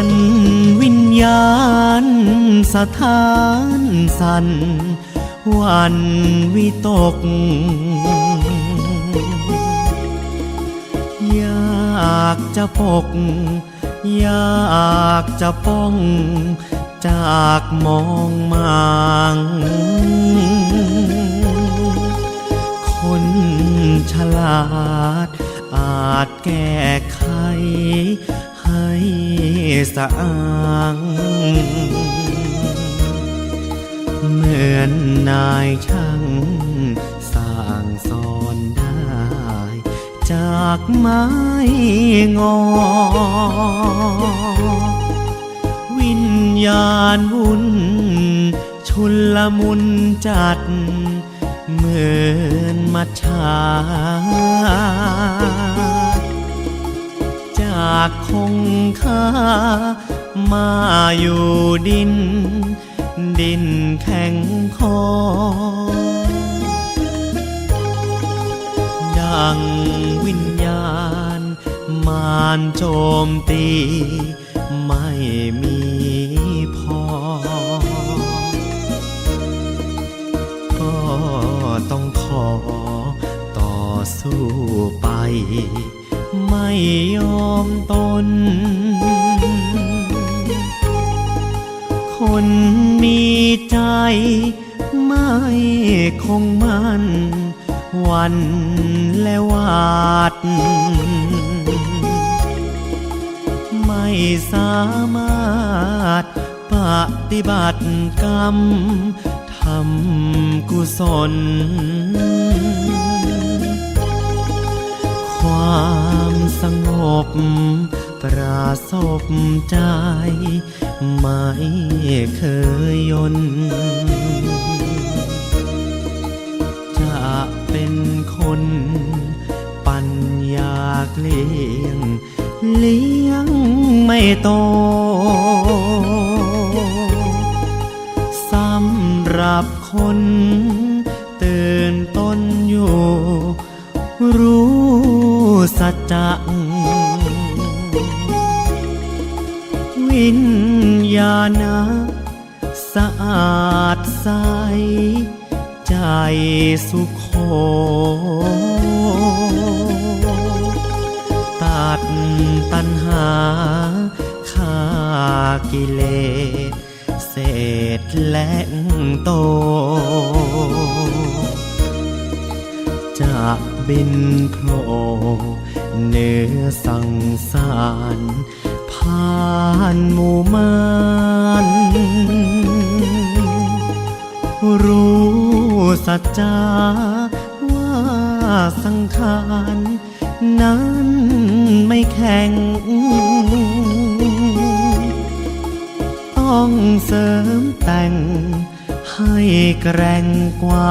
ันวิญญาณสถานสันวันวิตก อยากจะปก อยากจะป้อง จากมองมางคนฉลาดอาจแก้ไข สะอางเหมือนนายช่างสร้างสอนได้ จากไม้งอ วิญญาณวุ่น ชุนละมุนจัด เหมือนมัจฉาากคงคามาอยู่ดิน ดินแข็งคอ ดังวิญญาณ มารโจมตี ไม่มีพอ ก็ต้องขอต่อสู้ไป ไม่ยอมตน คนมีใจไม่คงมันวันและวาด ไม่สามารถปฏิบัติกรรมทำกุศล ความสงบ ประสบใจ ไม่เคยยน จะเป็นคนปัญญาเกลี้ยง เลี้ยงไม่โตสำหรับคน จจะวิญญาณะสะอาดใส ใจสุขโขตัดตัณหาฆ่ากิเลสเศษแหละโตจะ บินโผล่เหนือสังสารผ่านหมู่มานรู้สัจจาว่าสังขารนั้นไม่แข็ง ต้องเสริมแต่งให้แกร่งกว่า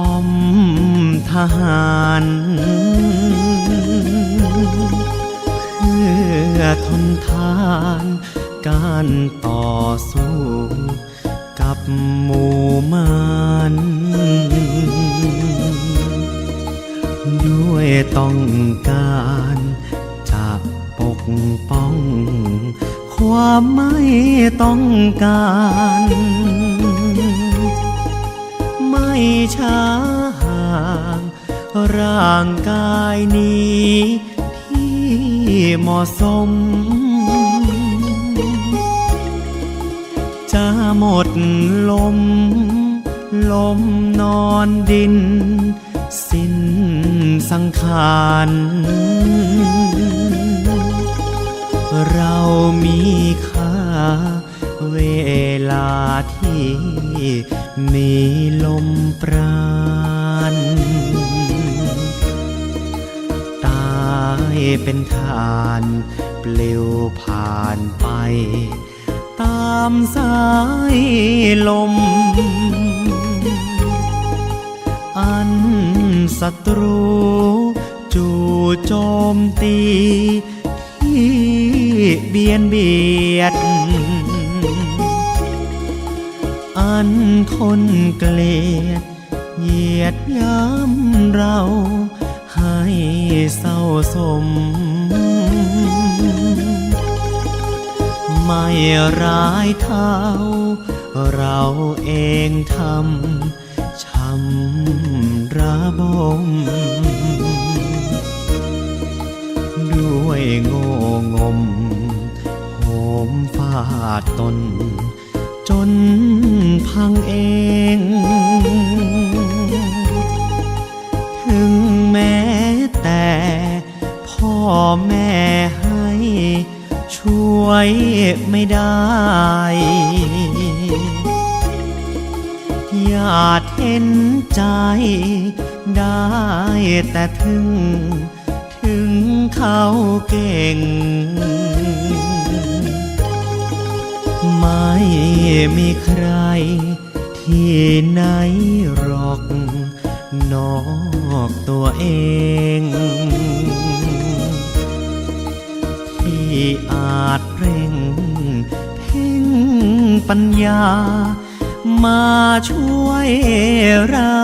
ป้อมทหารเพื่อทนทานการต่อสู้กับหมู่มารด้วยต้องการจะปกป้อง ความไม่ต้องการ ช้าห่าง ร่างกายนี้ ที่เหมาะสม จะหมดลม ลมนอนดิน สิ้นสังขารเรามีค่า เวลาที่มีลมปราณตายเป็นทานปลิวผ่านไป ตามสายลม อันศัตรูจู่โจมตีที่เบียนเบียด อันคนเกลียด เหยียดย้ำเรา ให้เศร้าสม ไม่ร้ายเท่า เราเองทำช้ำระบม ด้วยโง่งมโหมฟาดตน พังเอง ถึงแม้แต่พ่อแม่ให้ช่วยไม่ได้ อยากเห็นใจได้แต่ถึง ถึงเขาเก่ง ไม่มีใคร ที่ไหนหรอก นอกตัวเองที่อาจเร่ง เพ่งปัญญา มาช่วยรั